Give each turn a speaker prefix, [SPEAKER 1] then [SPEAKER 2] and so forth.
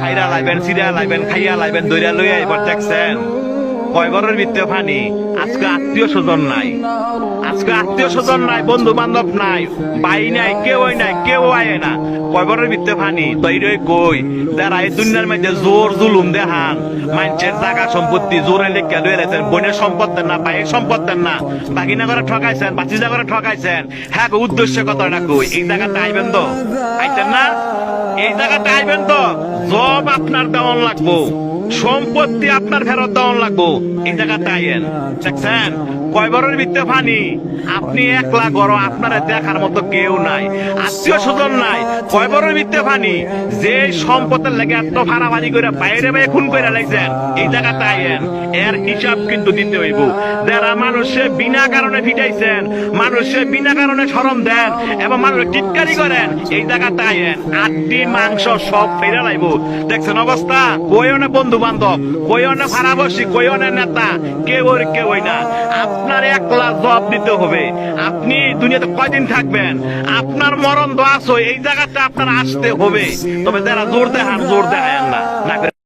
[SPEAKER 1] খাইরা লাইবেন সিরা লাইবেন খাইয়া লাইবেন দইরা লইয়া এবার দেখছেন। কয় ঘরের ভিতরে পানি আজকে আত্মীয় স্বজন নাই। আজকে আত্মীয় স্বজন নাই বন্ধু বান্ধব নাই বাই নাই কেউ নাই কেউ আয় না। কয় ঘরের ভিতরে পানি তৈরি কই? যারা এই দুনিয়ার মধ্যে জোর জুলুম দেখান মানুষের জায়গা সম্পত্তি জোরে লেখা লয়ে রেছেন বোনের সম্পদ দেন না ভাইয়ের সম্পদ দেন না। বাগিনা করে ঠকাইছেন বাচিজা করে ঠকাইছেন হ্যাঁ উদ্দেশ্য কত না কই? এই জায়গাটা আইবেন তো? আইতেন না? এই জায়গাটা আইবেন তো? আপনার দেওয়ান লাগবো। সম্পত্তি আপনার ফেরত দেওয়ান লাগবো। এই জায়গাটা আইয়েন। দেখছেন? আপনি একলা আপনার দেখার মতো কেউ নাই। আত্মীয় নাই। যে সম্পদের এত করে বাইরে বাইরে খুন করে লাগছেন, এই এর হিসাব কিন্তু দিতে হইব। যারা মানুষে বিনা কারণে ফিটাইছেন, মানুষে বিনা কারণে সরম দেন এবং মানুষ টিটকারি করেন, এই জায়গাটা আইয়েন। আটটি মাংস সব ফেরে লাইব দেখছেন? অবস্থা? কই অনেক বন্ধু বান্ধব কই অনেক ভাড়াবাসী কই অনেক নেতা, কেউ ওর কেউ না। আপনার একলা জবাব দিতে হবে। আপনি দুনিয়াতে কয়দিন থাকবেন? আপনার মরণ দোয়াশ এই জায়গাতে আপনার আসতে হবে। তবে যারা জোর দেখান, জোর দেখায় না। না